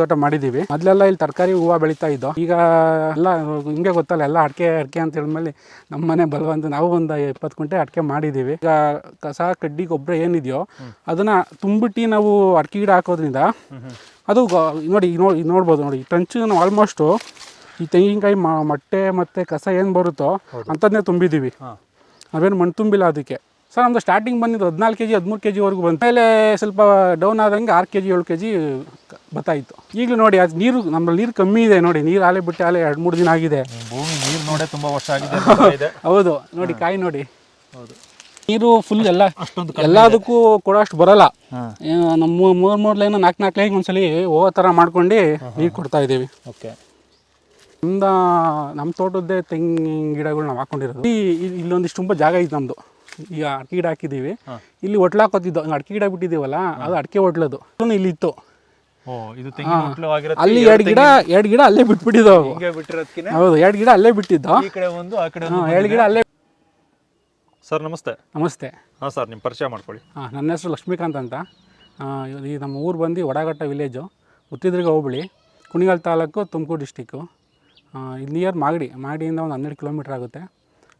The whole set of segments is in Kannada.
ತೋಟ ಮಾಡಿದೀವಿ ಮೊದಲೆಲ್ಲ ಇಲ್ಲಿ ತರಕಾರಿ ಹೂವು ಬೆಳೀತಾ ಇದ್ದೋ ಈಗ ಎಲ್ಲ ಹಿಂಗೆ ಗೊತ್ತಲ್ಲ ಎಲ್ಲ ಅಡಿಕೆ ಅಡಿಕೆ ಅಂತ ಹೇಳಿದ್ಮೇಲೆ ನಮ್ಮ ಮನೆ ಬಲವಂತ ನಾವು ಒಂದು ಇಪ್ಪತ್ತು ಕುಂಟೆ ಅಡಿಕೆ ಮಾಡಿದ್ದೀವಿ. ಈಗ ಕಸ ಕಡ್ಡಿ ಗೊಬ್ಬರ ಏನಿದೆಯೋ ಅದನ್ನು ತುಂಬಿಟ್ಟು ನಾವು ಅಡಿಕೆ ಗಿಡ ಹಾಕೋದ್ರಿಂದ ಅದು ನೋಡಿ ನೋಡಿ ನೋಡ್ಬೋದು ನೋಡಿ ಟ್ರಂಚ್ ನಾವು ಆಲ್ಮೋಸ್ಟು ಈ ತೆಂಗಿನಕಾಯಿ ಮೊಟ್ಟೆ ಮತ್ತು ಕಸ ಏನು ಬರುತ್ತೋ ಅಂಥದ್ದನ್ನೇ ತುಂಬಿದ್ದೀವಿ. ನಾವೇನು ಮಣ್ಣು ತುಂಬಿಲ್ಲ ಅದಕ್ಕೆ. ಸರ್ ನಮ್ಮದು ಸ್ಟಾರ್ಟಿಂಗ್ ಬಂದಿದ್ದು ಹದಿನಾಲ್ಕು ಕೆ ಜಿ ಹದಿಮೂರು ಕೆ ಜಿವರೆಗೂ ಬಂದ ಮೇಲೆ ಸ್ವಲ್ಪ ಡೌನ್ ಆದಂಗೆ ಆರು ಕೆ ಜಿ ಏಳು ಕೆ ಜಿ ಬತ್ತಾಯಿತ್ತು ಈಗಲೂ ನೋಡಿ ಅದು ನೀರು ನಮ್ಮಲ್ಲಿ ನೀರು ಕಮ್ಮಿ ಇದೆ ನೋಡಿ. ನೀರು ಆಲೆ ಬಿಟ್ಟು ಆಲೆ ಎರಡು ಮೂರು ದಿನ ಆಗಿದೆ. ಭೂಮಿ ನೀರು ನೋಡೇ ತುಂಬ ವರ್ಷ ಆಗಿದೆ ಇದೆ. ಹೌದು. ನೋಡಿ ಕಾಯಿ ನೋಡಿ. ಹೌದು. ನೀರು ಫುಲ್ ಎಲ್ಲ ಅಷ್ಟೊಂದು ಎಲ್ಲದಕ್ಕೂ ಕೊಡೋಷ್ಟು ಬರಲ್ಲ. ನಮ್ಮ ಮೂರು ಮೂರು ಲೈನ್ ನಾಲ್ಕು ನಾಲ್ಕು ಲೈನ್ ಒಂದ್ಸಲಿ ಹೋಗೋ ಥರ ಮಾಡ್ಕೊಂಡು ನೀರು ಕೊಡ್ತಾ ಇದ್ದೀವಿ. ಓಕೆ. ನಮ್ದ ನಮ್ಮ ತೋಟದ್ದೇ ತೆಂಗಿನ ಗಿಡಗಳು ನಾವು ಹಾಕೊಂಡಿರೋದು. ಇಲ್ಲೊಂದಿಷ್ಟು ತುಂಬ ಜಾಗ ಇದೆ ನಮ್ಮದು ಈಗ ಅಡಿಕೆ ಗಿಡ ಹಾಕಿದ್ದೀವಿ. ಇಲ್ಲಿ ಒಟ್ಲು ಹಾಕೋತಿದ್ದೋ ಅಡಿಕೆ ಗಿಡ ಬಿಟ್ಟಿದ್ದೀವಲ್ಲ ಅದು ಅಡಿಕೆ ಒಟ್ಲದು ಇಲ್ಲಿ ಇತ್ತು. ಅಲ್ಲಿ ಎರಡು ಗಿಡ ಎರಡು ಗಿಡ ಅಲ್ಲೇ ಬಿಟ್ಬಿಟ್ಟಿದ್ದು ಹಿಂಗೆ ಬಿಟ್ಟಿರೋದಕ್ಕಿನ ಹೌದು ಎರಡು ಗಿಡ ಅಲ್ಲೇ ಬಿಟ್ಟಿದ್ದು. ಎರಡು ಗಿಡ ಅಲ್ಲೇ ಸರ್ ನಮಸ್ತೆ. ನಮಸ್ತೆ. ಹಾಂ ಸರ್ ನಿಮ್ಮ ಪರಿಚಯ ಮಾಡ್ಕೊಳ್ಳಿ. ಹಾಂ ನನ್ನ ಹೆಸರು ಲಕ್ಷ್ಮೀಕಾಂತ್ ಅಂತ. ಈ ನಮ್ಮ ಊರು ಬಂದು ವಡಾಘಟ್ಟ ವಿಲೇಜು. ಉತ್ತಿದ್ರಿಗ ಹೋಬಳಿ ಕುಣಿಗಲ್ ತಾಲೂಕು ತುಮಕೂರು ಡಿಸ್ಟಿಕ್ಕು ಇಲ್ಲಿ ನಿಯರ್ ಮಾಗಡಿ. ಮಾಗಡಿಯಿಂದ ಒಂದು ಹನ್ನೆರಡು ಕಿಲೋಮೀಟ್ರ್ ಆಗುತ್ತೆ.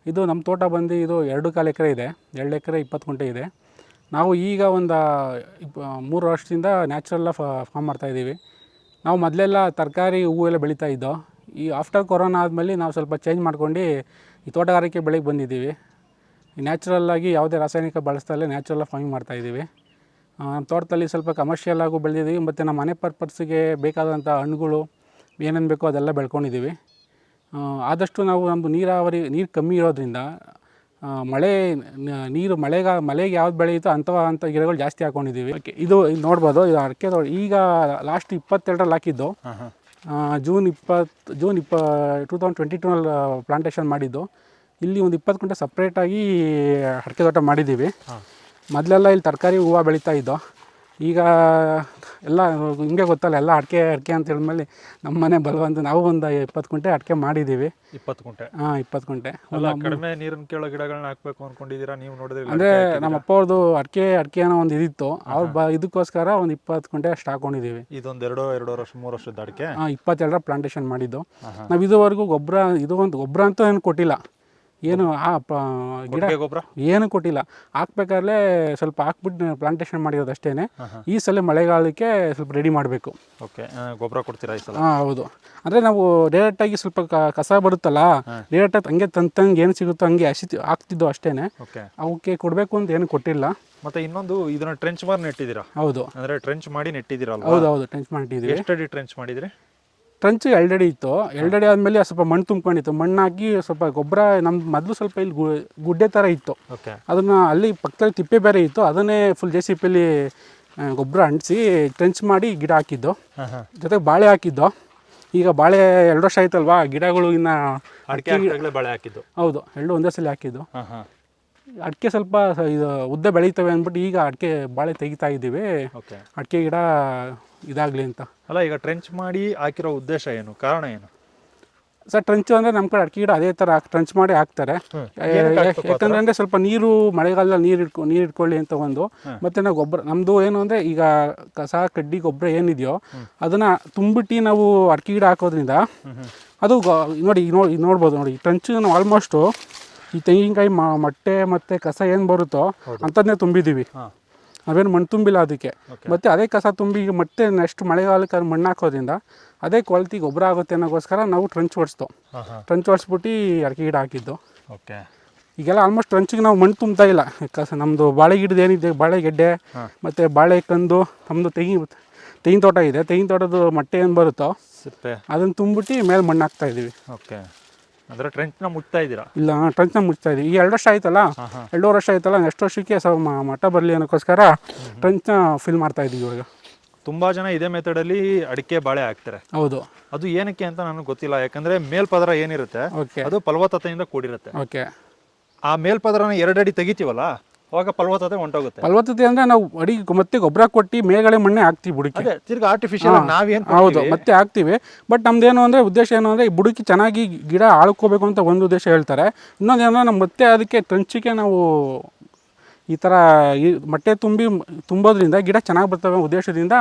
ಇದು ನಮ್ಮ ತೋಟ ಬಂದು ಇದು ಎರಡು ಕಾಲು ಎಕರೆ ಇದೆ. ಎರಡು ಎಕರೆ ಇಪ್ಪತ್ತು ಗುಂಟೆ ಇದೆ. ನಾವು ಈಗ ಒಂದು ಮೂರು ವರ್ಷದಿಂದ ನ್ಯಾಚುರಲ್ಲ ಫಾರ್ಮ್ ಮಾಡ್ತಾಯಿದ್ದೀವಿ ನಾವು ಮೊದಲೆಲ್ಲ ತರಕಾರಿ, ಹೂವು ಎಲ್ಲ ಬೆಳೀತಾ ಇದ್ದೋ, ಈ ಆಫ್ಟರ್ ಕೊರೋನಾ ಆದಮೇಲೆ ನಾವು ಸ್ವಲ್ಪ ಚೇಂಜ್ ಮಾಡ್ಕೊಂಡು ಈ ತೋಟಗಾರಿಕೆ ಬೆಳೆಗೆ ಬಂದಿದ್ದೀವಿ. ನ್ಯಾಚುರಲ್ಲಾಗಿ ಯಾವುದೇ ರಾಸಾಯನಿಕ ಬಳಸ್ದಲ್ಲೇ ನ್ಯಾಚುರಲ್ ಫಾರ್ಮಿಂಗ್ ಮಾಡ್ತಾಯಿದ್ದೀವಿ ನಮ್ಮ ತೋಟದಲ್ಲಿ ಸ್ವಲ್ಪ ಕಮರ್ಷಿಯಲ್ ಆಗು ಬೆಳೆದಿದ್ದೀವಿ. ಮತ್ತು ನಮ್ಮ ಮನೆ ಪರ್ಪಸ್ಗೆ ಬೇಕಾದಂಥ ಹಣ್ಣುಗಳು ಏನೇನು ಬೇಕೋ ಅದೆಲ್ಲ ಬೆಳ್ಕೊಂಡಿದ್ದೀವಿ. ಆದಷ್ಟು ನಾವು ನಮ್ಮದು ನೀರಾವರಿ ನೀರು ಕಮ್ಮಿ ಇರೋದ್ರಿಂದ ಮಳೆ ನೀರು ಮಳೆಗ ಮಳೆಗೆ ಯಾವ್ದು ಬೆಳೆಯುತ್ತೋ ಅಂಥವ ಅಂಥ ಗಿಡಗಳು ಜಾಸ್ತಿ ಹಾಕೊಂಡಿದ್ದೀವಿ. ಓಕೆ ಇದು ಇದು ನೋಡ್ಬೋದು ಇದು ಅಡಿಕೆ ಈಗ ಲಾಸ್ಟ್ ಇಪ್ಪತ್ತೆರಡರಲ್ಲಿ ಹಾಕಿದ್ದು. ಜೂನ್ ಇಪ್ಪತ್ತು ಜೂನ್ ಇಪ್ಪ ಟೂ ತೌಸಂಡ್ ಟ್ವೆಂಟಿ ಟೂನಲ್ಲಿ ಪ್ಲಾಂಟೇಷನ್ ಮಾಡಿದ್ದು. ಇಲ್ಲಿ ಒಂದು ಇಪ್ಪತ್ತು ಗಂಟೆ ಸಪ್ರೇಟಾಗಿ ಅಡಿಕೆ ತೋಟ ಮಾಡಿದ್ದೀವಿ. ಮೊದಲೆಲ್ಲ ಇಲ್ಲಿ ತರಕಾರಿ ಹೂವು ಬೆಳೀತಾ ಇದ್ದೋ ಈಗ ಎಲ್ಲ ಹಿಂಗೆ ಗೊತ್ತಲ್ಲ ಎಲ್ಲ ಅಡಿಕೆ ಅಡಿಕೆ ಅಂತ ಹೇಳಿದ್ಮೇಲೆ ನಮ್ಮ ಮನೆ ಬಲವಂತ ನಾವು ಒಂದು ಇಪ್ಪತ್ತು ಕುಂಟೆ ಅಡಿಕೆ ಮಾಡಿದ್ದೀವಿ. ಇಪ್ಪತ್ತು ಗುಂಟೆ? ಹಾಂ ಇಪ್ಪತ್ತು ಕುಂಟೆ ಅಲ್ಲ ಕಡಿಮೆ ನೀರನ್ನು ಕೇಳೋ ಗಿಡಗಳನ್ನ ಹಾಕ್ಬೇಕು ಅಂದ್ಕೊಂಡಿದ್ದೀರಾ ನೀವು ನೋಡಿದ್ರೆ ಅಂದರೆ ನಮ್ಮ ಅಪ್ಪ ಅವ್ರದ್ದು ಅಡಿಕೆ ಅಡಿಕೆ ಅನ್ನೋ ಒಂದು ಇದಿತ್ತು. ಅವ್ರು ಬ ಇದಕ್ಕೋಸ್ಕರ ಒಂದು ಇಪ್ಪತ್ತು ಕುಂಟೆ ಅಷ್ಟು ಹಾಕೊಂಡಿದ್ದೀವಿ. ಇದೊಂದು ಎರಡು ಎರಡು ವರ್ಷ ಮೂರು ವರ್ಷದ ಅಡಿಕೆ? ಹಾಂ ಇಪ್ಪತ್ತೆರಡರ ಪ್ಲಾಂಟೇಶನ್ ಮಾಡಿದ್ದು. ನಾವು ಇದುವರೆಗೂ ಗೊಬ್ಬರ ಇದು ಒಂದು ಗೊಬ್ಬರ ಅಂತೂ ಏನು ಕೊಟ್ಟಿಲ್ಲ. ಏನು ಆ ಪ ಗಿಡ ಕೊಟ್ಟಿಗೆ ಗೊಬ್ಬರ? ಏನು ಕೊಟ್ಟಿಲ್ಲ. ಹಾಕ್ಬೇಕಾದ್ರೆ ಸ್ವಲ್ಪ ಹಾಕ್ಬಿಟ್ಟು ಪ್ಲಾಂಟೇಶನ್ ಮಾಡಿರೋದು ಅಷ್ಟೇ ಈ ಸಲ ಮಳೆಗಾಲಕ್ಕೆ ಸ್ವಲ್ಪ ರೆಡಿ ಮಾಡಬೇಕು. ಓಕೆ ಗೊಬ್ಬರ ಕೊಡ್ತೀರಾ ಈ ಸಲ? ಹಾಂ ಹೌದು. ಅಂದರೆ ನಾವು ಡೈರೆಕ್ಟಾಗಿ ಸ್ವಲ್ಪ ಕ- ಕಸ ಬರುತ್ತಲ್ಲ ಡೈರೆಕ್ಟಾಗಿ ಹಂಗೆ ತಂತಂಗೆ ಏನು ಸಿಗುತ್ತೋ ಹಂಗೆ ಹಸಿ ಹಾಕ್ತಿದ್ದು ಅಷ್ಟೇ ಓಕೆ. ಅವಕ್ಕೆ ಕೊಡಬೇಕು ಅಂತ ಏನು ಕೊಟ್ಟಿಲ್ಲ. ಮತ್ತೆ ಇನ್ನೊಂದು ಇದನ್ನ ಟ್ರೆಂಚ್ ಮಾರ್ ನೆಟ್ಟಿದ್ದೀರಾ? ಹೌದು. ಅಂದ್ರೆ ಟ್ರೆಂಚ್ ಮಾಡಿ ನೆಟ್ಟಿದ್ದೀರಲ್ವಾ? ಹೌದು ಹೌದು ಟೆನ್ಸ್ ಮಾಡಿದ್ದೀವಿ ಎಷ್ಟು ಅಡಿ ಟ್ರೆಂಚ್ ಮಾಡಿದ್ರಿ? ಟ್ರಂಚ್ ಎಲ್ಡಡಿ ಇತ್ತು. ಎಲ್ಡಡಿ ಆದಮೇಲೆ ಸ್ವಲ್ಪ ಮಣ್ಣು ತುಂಬ್ಕೊಂಡಿತ್ತು. ಮಣ್ಣು ಹಾಕಿ ಸ್ವಲ್ಪ ಗೊಬ್ಬರ ನಮ್ಮ ಮೊದಲು ಸ್ವಲ್ಪ ಇಲ್ಲಿ ಗು- ಗುಡ್ಡೆ ಥರ ಇತ್ತು. ಓಕೆ. ಅದನ್ನು ಅಲ್ಲಿ ಪಕ್ಕದಲ್ಲಿ ತಿಪ್ಪೆ ಬೇರೆ ಇತ್ತು. ಅದನ್ನೇ ಫುಲ್ ಜೆ ಸಿ ಪಿಲಿ ಗೊಬ್ಬರ ಅಂಟಿಸಿ ಟ್ರಂಚ್ ಮಾಡಿ ಗಿಡ ಹಾಕಿದ್ದು. ಜೊತೆಗೆ ಬಾಳೆ ಹಾಕಿದ್ದು. ಈಗ ಬಾಳೆ ಎರಡು ವರ್ಷ ಆಯ್ತಲ್ವಾ? ಗಿಡಗಳು ಇನ್ನು ಅಡಿಕೆ ಬಾಳೆ ಹಾಕಿದ್ದು. ಹೌದು ಎರಡು ಒಂದೇ ಸಲ ಹಾಕಿದ್ದು. ಅಡಿಕೆ ಸ್ವಲ್ಪ ಇದು ಉದ್ದ ಬೆಳೀತವೆ ಅಂದ್ಬಿಟ್ಟು ಈಗ ಅಡಿಕೆ ಬಾಳೆ ತೆಗಿತಾ ಇದ್ದೀವಿ. ಅಡಿಕೆ ಗಿಡ ಇದಾಗಲಿ ಅಂತ. ಅಲ್ಲ ಈಗ ಟ್ರೆಂಚ್ ಮಾಡಿ ಹಾಕಿರೋ ಉದ್ದೇಶ ಏನು? ಕಾರಣ ಏನು? ಸರ್ ಟ್ರಂಚು ಅಂದರೆ ನಮ್ಮ ಕಡೆ ಅಡಿಕೆ ಗಿಡ ಅದೇ ಥರ ಟ್ರಂಚ್ ಮಾಡಿ ಹಾಕ್ತಾರೆ. ಯಾಕಂದ್ರೆ ಅಂದರೆ ಸ್ವಲ್ಪ ನೀರು ಮಳೆಗಾಲದಲ್ಲಿ ನೀರು ಇಟ್ಕೊ ನೀರು ಇಟ್ಕೊಳ್ಳಿ ಅಂತ ಒಂದು. ಮತ್ತು ನಾವು ಗೊಬ್ಬರ ನಮ್ಮದು ಏನು ಅಂದರೆ ಈಗ ಕಸ ಕಡ್ಡಿ ಗೊಬ್ಬರ ಏನಿದೆಯೋ ಅದನ್ನು ತುಂಬಿಟ್ಟು ನಾವು ಅಡಿಕೆ ಗಿಡ ಹಾಕೋದ್ರಿಂದ ಅದು ನೋಡಿ ಈಗ ನೋಡಿ ನೋಡ್ಬೋದು ನೋಡಿ ಟ್ರಂಚು ನಾವು ಆಲ್ಮೋಸ್ಟು ಈ ತೆಂಗಿನಕಾಯಿ ಮೊಟ್ಟೆ ಮತ್ತು ಕಸ ಏನು ಬರುತ್ತೋ ಅಂಥದ್ದನ್ನೇ ತುಂಬಿದ್ದೀವಿ ನಾವೇನು ಮಣ್ಣು ತುಂಬಿಲ್ಲ ಅದಕ್ಕೆ. ಮತ್ತೆ ಅದೇ ಕಸ ತುಂಬಿ ಈಗ ಮತ್ತೆ ನೆಕ್ಸ್ಟ್ ಮಳೆಗಾಲಕ್ಕೆ ಅದು ಮಣ್ಣು ಹಾಕೋದ್ರಿಂದ ಅದೇ ಕ್ವಾಲಿಟಿ ಗೊಬ್ಬರ ಆಗುತ್ತೆ ಅನ್ನೋಕ್ಕೋಸ್ಕರ ನಾವು ಟ್ರಂಚ್ ಹೊಡಿಸ್ತೋ ಟ್ರಂಚ್ ಹೊಡ್ಸ್ಬಿಟ್ಟು ಅಡಿಕೆ ಗಿಡ ಹಾಕಿದ್ದು. ಓಕೆ ಈಗೆಲ್ಲ ಆಲ್ಮೋಸ್ಟ್ ಟ್ರಂಚಿಗೆ ನಾವು ಮಣ್ಣು ತುಂಬ್ತಾ ಇಲ್ಲ. ಕಸ ನಮ್ಮದು ಬಾಳೆ ಗಿಡದ ಏನಿದೆ ಬಾಳೆ ಗೆಡ್ಡೆ ಮತ್ತು ಬಾಳೆ ಕಂದು ನಮ್ಮದು ತೆಂಗಿನ ತೆಂಗಿನ ತೋಟ ಇದೆ. ತೆಂಗಿನ ತೋಟದ ಮೊಟ್ಟೆ ಏನು ಬರುತ್ತೋ ಅದನ್ನು ತುಂಬಿಟ್ಟು ಮೇಲೆ ಮಣ್ಣು ಹಾಕ್ತಾ ಇದ್ದೀವಿ ಓಕೆ ಅಂದ್ರೆ ನ ಮುಟ್ತಾ ಇದ್ದೀರಾ? ಇಲ್ಲ ಟ್ರಂಚ್ನ ಮುಟ್ತಾ ಇದ್ದೀವಿ. ಈಗ ಎರಡು ವರ್ಷ ಆಯ್ತಲ್ಲ? ಎರಡೂವರೆ ವರ್ಷ ಆಯ್ತಲ್ಲ? ನೆಕ್ಸ್ಟ್ ವರ್ಷಕ್ಕೆ ಸ್ವಲ್ಪ ಮಠ ಬರಲಿ ಅನ್ನೋಕ್ಕೋಸ್ಕರ ಟ್ರಂಚ್ನ ಫಿಲ್ ಮಾಡ್ತಾ ಇದ್ದೀವಿ ಇವಾಗ. ತುಂಬಾ ಜನ ಇದೇ ಮೆಥಡಲ್ಲಿ ಅಡಿಕೆ ಬಾಳೆ ಹಾಕ್ತಾರೆ. ಹೌದು. ಅದು ಏನಕ್ಕೆ ಅಂತ ನನಗೆ ಗೊತ್ತಿಲ್ಲ. ಯಾಕಂದ್ರೆ ಮೇಲ್ಪದರ ಏನಿರುತ್ತೆ ಅದು ಫಲವತ್ತತೆಯಿಂದ ಕೂಡಿರುತ್ತೆ. ಓಕೆ. ಆ ಮೇಲ್ಪದರನ ಎರಡಡಿ ತೆಗಿತೀವಲ್ಲ? ಅವಾಗ ಫಲವತ್ತತೆ ಹೊಂಟೋಗುತ್ತೆ ಫಲವತ್ತತೆ ಅಂದ್ರೆ ನಾವು ಅಡಿ ಮತ್ತೆ ಗೊಬ್ಬರ ಕೊಟ್ಟು ಮೇಗಳೆ ಮಣ್ಣೆ ಹಾಕ್ತೀವಿ ಬುಡಕ್ಕೆ. ಅದೇ ತಿರ್ಗಿ ಆರ್ಟಿಫಿಷಿಯಲ್ ನಾವೇನು ಹೌದು ಮತ್ತೆ ಹಾಕ್ತಿವಿ. ಬಟ್ ನಮ್ದೇನು ಅಂದ್ರೆ ಉದ್ದೇಶ ಏನು ಅಂದ್ರೆ ಈ ಬುಡಕ್ಕೆ ಚೆನ್ನಾಗಿ ಗಿಡ ಆಳ್ಕೋಬೇಕು ಅಂತ ಒಂದು ಉದ್ದೇಶ ಹೇಳ್ತಾರೆ. ಇನ್ನೊಂದು ಏನಂದ್ರೆ ನಮ್ಮ ಮತ್ತೆ ಅದಕ್ಕೆ ತಂಚಿಗೆ ನಾವು ಈ ತರ ಮಟ್ಟೆ ಮೊಟ್ಟೆ ತುಂಬಿ ತುಂಬೋದ್ರಿಂದ ಗಿಡ ಚೆನ್ನಾಗಿ ಬರ್ತವೆ ಉದ್ದೇಶದಿಂದ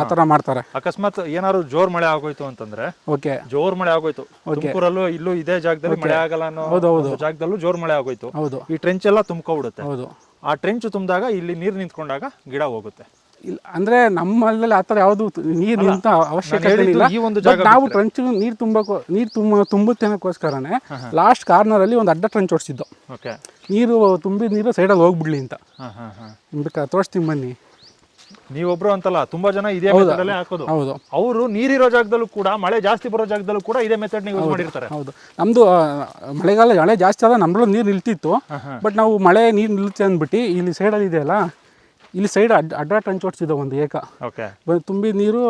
ಆ ಥರ ಮಾಡ್ತಾರೆ. ಅಕಸ್ಮಾತ್ ಏನಾದ್ರು ಜೋರ್ ಮಳೆ ಆಗೋಯ್ತು ಅಂತಂದ್ರೆ ಓಕೆ. ಜೋರ್ ಮಳೆ ಆಗೋಯ್ತು. ತುಮಕೂರಲ್ಲೂ ಇಲ್ಲೂ ಇದೇ ಜಾಗದಲ್ಲಿ ಮಳೆ ಆಗಲ್ಲ ಅನ್ನೋ ಹೌದು ಜಾಗದಲ್ಲೂ ಜೋರ್ ಮಳೆ ಆಗೋಯ್ತು. ಹೌದು. ಈ ಟ್ರೆಂಚ್ ಎಲ್ಲ ತುಂಬ್ಕೊಬಿಡುತ್ತೆ. ಹೌದು. ಆ ಟ್ರೆಂಚ್ ತುಂಬಿದಾಗ ಇಲ್ಲಿ ನೀರು ನಿಂತ್ಕೊಂಡಾಗ ಗಿಡ ಹೋಗುತ್ತೆ. ಇಲ್ಲ ಅಂದ್ರೆ ನಮ್ಮಲ್ಲಿ ಆ ಥರ ಯಾವುದು ನೀರು ನಿಂತ ಅವಶ್ಯಕತೆ ಇಲ್ಲ ಈ ಒಂದು ನಾವು ಟ್ರಂಚ್ ನೀರು ತುಂಬಕ್ಕೋ ನೀರು ತುಂಬ ತುಂಬುತ್ತೆ ಅನ್ನೋಕ್ಕೋಸ್ಕರನೇ ಲಾಸ್ಟ್ ಕಾರ್ನರಲ್ಲಿ ಒಂದು ಅಡ್ಡ ಟ್ರಂಚ್ ಓಡಿಸಿದ್ದು. ಓಕೆ ನೀರು ತುಂಬಿದ ನೀರು ಸೈಡಲ್ಲಿ ಹೋಗ್ಬಿಡ್ಲಿ ಅಂತ. ಬೇಕಾ ತೋರಿಸ್ತೀನಿ ಬನ್ನಿ. ನೀವೊಬ್ರು ಅಂತಲ್ಲ ತುಂಬಾ ಜನ ಇದೇ ಮೆಥಡ್ ಅಲ್ಲೇ ಹಾಕೋದು. ಹೌದು. ಅವರು ನೀರಿರೋ ಜಾಗದಲ್ಲೂ ಕೂಡ ಮಳೆ ಜಾಸ್ತಿ ಬರೋ ಜಾಗದಲ್ಲೂ ಕೂಡ ಇದೇ ಮೆಥಡ್ ಯೂಸ್ ಮಾಡಿರ್ತಾರೆ. ಹೌದು. ನಮ್ದು ಮಳೆಗಾಲ ಮಳೆ ಜಾಸ್ತಿ ಆದ ನಮ್ಮಲ್ಲೂ ನೀರು ನಿಲ್ತಿತ್ತು. ಬಟ್ ನಾವು ಮಳೆ ನೀರು ನಿಲ್ಲುತ್ತೆ ಅಂದ್ಬಿಟ್ಟು ಇಲ್ಲಿ ಸೈಡಲ್ಲಿ ಇದೆಯಲ್ಲ ಇಲ್ಲಿ ಸೈಡ್ ಅಡ್ಡ ಅಡ್ಡ ಟ್ರಂಚ್ ಹೊಡ್ಸಿದ್ದು ಒಂದು ಏಕ. ಓಕೆ. ತುಂಬಿ ನೀರು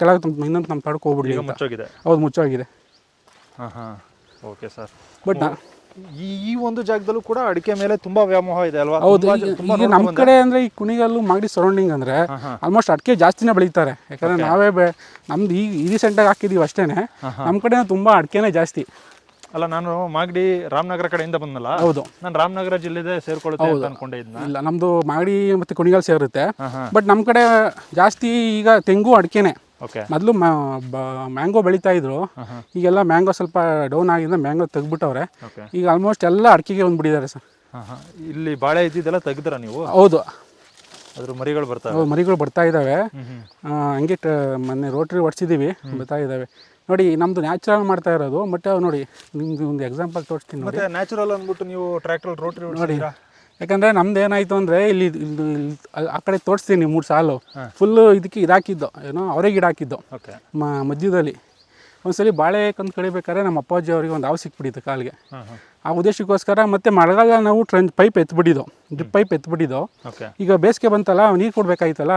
ಕೆಳಗೆ ತುಂಬ ಇನ್ನೊಂದು ನಮ್ಮ ತಡ್ಕೊ ಈಗ ಮುಚ್ಚೋಗಿದೆ. ಹೌದು ಮುಚ್ಚೋಗಿದೆ. ಹಾ ಹಾ. Okay sir. ಬಟ್ ನಾ ಈ ಈ ಒಂದು ಜಾಗದಲ್ಲೂ ಕೂಡ ಅಡಿಕೆ ಮೇಲೆ ತುಂಬಾ ವ್ಯಾಮೋಹ ಇದೆ ಅಲ್ವಾ? ಹೌದು ಈಗ ನಮ್ಮ ಕಡೆ ಅಂದ್ರೆ ಈ ಕುಣಿಗಲ್ಲು ಮಾಗಡಿ ಸರೌಂಡಿಂಗ್ ಅಂದ್ರೆ ಆಲ್ಮೋಸ್ಟ್ ಅಡಿಕೆ ಜಾಸ್ತಿನೇ ಬೆಳೀತಾರೆ. ಯಾಕಂದ್ರೆ ನಾವೇ ಬೆ ನಮ್ದು ಈಗ ಈ ರೀಸೆಂಟಾಗಿ ಹಾಕಿದೀವಿ ಅಷ್ಟೇನೆ. ನಮ್ಮ ಕಡೆ ತುಂಬಾ ಅಡಿಕೆನೇ ಜಾಸ್ತಿ. ಅಲ್ಲ ನಾನು ಮಾಗಡಿ ರಾಮನಗರ ಕಡೆಯಿಂದ ಬಂದಲ್ಲ ಹೌದು. ನಾನು ರಾಮನಗರ ಜಿಲ್ಲೆದೇ ಸೇರ್ಕೊಳ್ಳುತ್ತೆ ಅಂತ ಅನ್ಕೊಂಡೆ ಇಲ್ಲ ನಮ್ದು ಮಾಗಡಿ ಮತ್ತೆ ಕುಣಿಗಲ್ ಸೇರುತ್ತೆ. ಬಟ್ ನಮ್ಮ ಕಡೆ ಜಾಸ್ತಿ ಈಗ ತೆಂಗು ಅಡಿಕೆನೆ. ಓಕೆ ಮೊದಲು ಮ್ಯಾಂಗೋ ಬೆಳೀತಾ ಇದ್ರು. ಈಗೆಲ್ಲ ಮ್ಯಾಂಗೋ ಸ್ವಲ್ಪ ಡೌನ್ ಆಗಿದ್ರೆ ಮ್ಯಾಂಗೋ ತೆಗ್ಬಿಟ್ಟವ್ರೆ ಈಗ ಆಲ್ಮೋಸ್ಟ್ ಎಲ್ಲ ಅಡಿಕೆಗೆ ಒಂದು ಬಿಡಿದ್ದಾರೆ ಸರ್ ಇಲ್ಲಿ ಬಾಳೆ ಇದ್ದಿದ್ದೆಲ್ಲ ತೆಗ್ದ್ರ ನೀವು? ಹೌದು. ಅದ್ರ ಮರಿಗಳು ಬರ್ತಾವೆ ಅವು ಮರಿಗಳು ಬರ್ತಾ ಇದ್ದಾವೆ ಹಂಗೆ ಮೊನ್ನೆ ರೋಟ್ರಿ ಹೊಡ್ಸಿದ್ದೀವಿ ಬರ್ತಾ ಇದ್ದಾವೆ ನೋಡಿ ನಮ್ದು ನ್ಯಾಚುರಲ್ ಮಾಡ್ತಾ ಇರೋದು ಬಟ್ ನೋಡಿ ನಿಮ್ದು ಒಂದು ಎಕ್ಸಾಂಪಲ್ ತೋರಿಸ್ತೀನಿ ನೋಡಿ. ಮತ್ತೆ ನ್ಯಾಚುರಲ್ ಅಂದ್ಬಿಟ್ಟು ನೀವು ಟ್ರ್ಯಾಕ್ಟರ್ ರೋಟ್ರಿ ಹೊಡ್ಸಿದ್ದೀರಾ ಯಾಕಂದರೆ ನಮ್ದು ಏನಾಯಿತು ಅಂದರೆ ಇಲ್ಲಿ ಆ- ಕಡೆ ತೋರಿಸ್ತೀನಿ ಮೂರು ಸಾಲು. ಫುಲ್ಲು ಇದಕ್ಕೆ ಇದಾಕಿದ್ದು ಏನೋ ಅವರೇ ಗಿಡ ಹಾಕಿದ್ದು. ಮಧ್ಯದಲ್ಲಿ. ಒಂದ್ಸಲಿ ಬಾಳೆ ಕಂದು ಕಡಿಬೇಕಾದ್ರೆ ನಮ್ಮ ಅಪ್ಪಾಜಿ ಅವರಿಗೆ ಒಂದು ಹಾವು ಸಿಕ್ಬಿಟ್ಟಿತ್ತು ಕಾಲಿಗೆ. ಆ ಉದ್ದೇಶಕ್ಕೋಸ್ಕರ ಮತ್ತೆ ಮಳೆಗಾಲ ನಾವು ಟ್ರೆಂಚ್ ಪೈಪ್ ಎತ್ಬಿಟ್ಟಿದ್ದು. ಡ್ರಿಪ್ ಪೈಪ್ ಎತ್ಬಿಟ್ಟಿದ್ದು. ಈಗ ಬೇಸಿಗೆ ಬಂತಲ್ಲ ನೀರು ಕೊಡಬೇಕಾಗಿತ್ತಲ್ಲ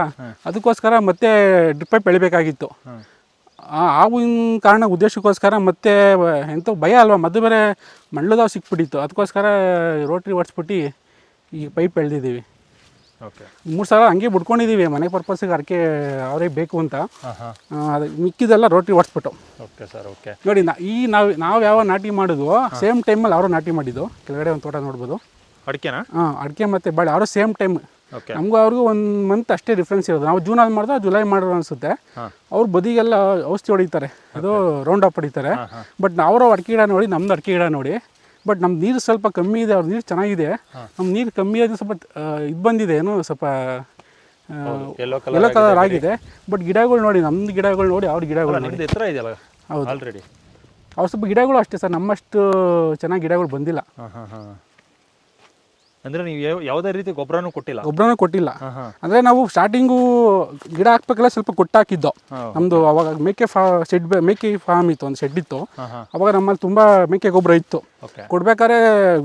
ಅದಕ್ಕೋಸ್ಕರ ಮತ್ತೆ ಡ್ರಿಪ್ ಪೈಪ್ ಎಳಿಬೇಕಾಗಿತ್ತು. ಆ ಕಾರಣ ಉದ್ದೇಶಕ್ಕೋಸ್ಕರ ಮತ್ತೆ ಎಂತ ಭಯ ಅಲ್ವಾ? ಮದ್ದು ಬೇರೆ ಮಣ್ಣದಾವ್ ಸಿಕ್ಬಿಟ್ಟಿತ್ತು. ಅದಕ್ಕೋಸ್ಕರ ರೋಟ್ರಿ ಹೊಡ್ಸ್ಬಿಟ್ಟು ಈ ಪೈಪ್ ಎಳ್ದಿದ್ದೀವಿ. ಓಕೆ. ಮೂರು ಸಾವಿರ ಹಂಗೆ ಬಿಡ್ಕೊಂಡಿದ್ದೀವಿ ಮನೆ ಪರ್ಪಸ್ಗೆ ಅಡಿಕೆ ಅವರೇ ಬೇಕು ಅಂತ. ಅದು ಮಿಕ್ಕಿದೆಲ್ಲ ರೋಟ್ರಿ ಓಡಿಸ್ಬಿಟ್ಟು ಓಕೆ ಸರ್ ಓಕೆ. ನೋಡಿ ನಾ ಈ ನಾವು ನಾವು ಯಾವ ನಾಟಿ ಮಾಡಿದ್ವೋ ಸೇಮ್ ಟೈಮಲ್ಲಿ ಅವರು ನಾಟಿ ಮಾಡಿದ್ದು. ಕೆಳಗಡೆ ಒಂದು ತೋಟ ನೋಡ್ಬೋದು. ಅಡಿಕೆನಾ? ಹಾಂ ಅಡಿಕೆ ಮತ್ತು ಬಾಳೆ ಅವರು ಸೇಮ್ ಟೈಮ್ ನಮಗೂ ಅವ್ರಿಗೂ ಒಂದು ಮಂತ್ ಅಷ್ಟೇ ಡಿಫ್ರೆನ್ಸ್ ಇರೋದು. ನಾವು ಜೂನಲ್ಲಿ ಮಾಡಿದ್ರೆ ಜುಲೈ ಮಾಡೋರು ಅನಿಸುತ್ತೆ. ಅವ್ರ ಬದಿಗೆಲ್ಲ ಔಷಧಿ ಹೊಡಿತಾರೆ. ಅದು ರೌಂಡ್ ಅಪ್ ಹೊಡಿತಾರೆ. ಬಟ್ ಅವರು ಅಡಿಕೆ ಗಿಡ ನೋಡಿ ನಮ್ಮದು ಅಡಿಕೆ ಗಿಡ ನೋಡಿ ಬಟ್ ನಮ್ಮ ನೀರು ಸ್ವಲ್ಪ ಕಮ್ಮಿ ಇದೆ ಅವ್ರ ನೀರು ಚೆನ್ನಾಗಿದೆ. ನಮ್ಮ ನೀರು ಕಮ್ಮಿ ಆಗಿ ಸ್ವಲ್ಪ ಇದು ಬಂದಿದೆ ಏನೋ ಸ್ವಲ್ಪ ಎಲ್ಲೋ ಕಲರ್ ಆಗಿದೆ ಬಟ್ ಗಿಡಗಳು ನೋಡಿ ನಮ್ದು ಗಿಡಗಳು ನೋಡಿ ಅವ್ರ ಗಿಡಗಳು ನೋಡಿ ನಿಮ್ದು ಎತ್ತರ ಇದೆಯಲ್ಲ? ಹೌದು. ಆಲ್ರೆಡಿ ಅವ್ರ ಸ್ವಲ್ಪ ಗಿಡಗಳು ಅಷ್ಟೇ ಸರ್ ನಮ್ಮಷ್ಟು ಚೆನ್ನಾಗಿ ಗಿಡಗಳು ಬಂದಿಲ್ಲ. ಅಂದ್ರೆ ನೀವು ಯಾವ- ಯಾವುದೇ ರೀತಿ ಗೊಬ್ಬರನೂ ಕೊಟ್ಟಿಲ್ಲ? ಗೊಬ್ಬರನೂ ಕೊಟ್ಟಿಲ್ಲ. ಅಂದರೆ ನಾವು ಸ್ಟಾರ್ಟಿಂಗು ಗಿಡ ಹಾಕ್ಬೇಕಲ್ಲ ಸ್ವಲ್ಪ ಕೊಟ್ಟಾಕಿದ್ದೋ. ನಮ್ದು ಅವಾಗ ಮೇಕೆ ಫಾ ಶೆಡ್ ಮೇಕೆ ಫಾರ್ಮ್ ಇತ್ತು ಒಂದು ಶೆಡ್ ಇತ್ತು. ಹಾ ಹಾ. ಅವಾಗ ನಮ್ಮಲ್ಲಿ ತುಂಬಾ ಮೇಕೆ ಗೊಬ್ಬರ ಇತ್ತು. ಓಕೆ ಕೊಡ್ಬೇಕಾದ್ರೆ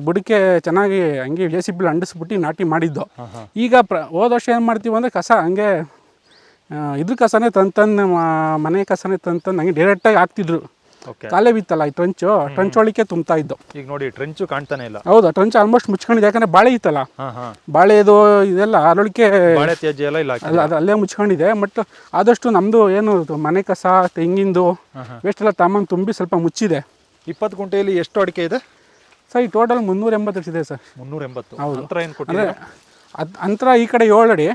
ಬುಡಕ್ಕೆ ಚೆನ್ನಾಗಿ ಹಂಗೆ ಜೆ ಸಿ ಬಿಲ್ ಅಂಡಿಸ್ಬಿಟ್ಟು ನಾಟಿ ಮಾಡಿದ್ದು. ಈಗ ಪ್ರ ಹೋದ ವರ್ಷ ಏನು ಮಾಡ್ತೀವಿ ಅಂದರೆ ಕಸ ಹಂಗೆ ಆ, ಇದ್ರ ಕಸನೇ ತಂದು ತಂದು ಮನೆ ಕಸನೇ ತಂದು ತಂದು ಹಂಗೆ ಡೈರೆಕ್ಟಾಗಿ ಹಾಕ್ತಿದ್ರು. ಕಾಲೇ ಬಿತ್ತಲ್ಲ ಈ ಟ್ರಂಚು ಟ್ರಂಚ್ ಒಳಕ್ಕೆ ತುಂಬ್ತಾ ಇದ್ದು. ಈಗ ನೋಡಿ ಟ್ರೆಂಚು ಕಾಣ್ತಾನೆ ಇಲ್ಲ. ಹೌದಾ ಟ್ರಂಚ್ ಆಲ್ಮೋಸ್ಟ್ ಮುಚ್ಕೊಂಡಿದೆ ಯಾಕಂದ್ರೆ ಬಾಳೆ ಇತ್ತಲ್ಲ? ಬಾಳೆದು ಇದೆಲ್ಲ ಅರಳಿಕೆ ಬಾಳೆ ತ್ಯಾಜ್ಯ ಎಲ್ಲ ಇಲ್ಲ ಅಲ್ಲ ಅದು ಅಲ್ಲೇ ಮುಚ್ಕೊಂಡಿದೆ ಬಟ್ ಆದಷ್ಟು ನಮ್ದು ಏನು ಮನೆ ಕಸ ತೆಂಗಿಂದು ವೇಸ್ಟ್ ಎಲ್ಲ ತಮ್ಮ ತುಂಬಿ ಸ್ವಲ್ಪ ಮುಚ್ಚಿದೆ. ಇಪ್ಪತ್ತು ಗುಂಟೆಯಲ್ಲಿ ಎಷ್ಟು ಅಡಿಕೆ ಇದೆ? ಸರ್ ಈ ಟೋಟಲ್ ಮುನ್ನೂರ ಎಂಬತ್ತು ಇದೆ ಸರ್. ಮುನ್ನೂರ ಎಂಬತ್ತು ನಂತರ ಏನು ಕೊಟ್ಟಿದೆ ಅಂತರ ಈ ಕಡೆ ಏಳು ಅಡಿ.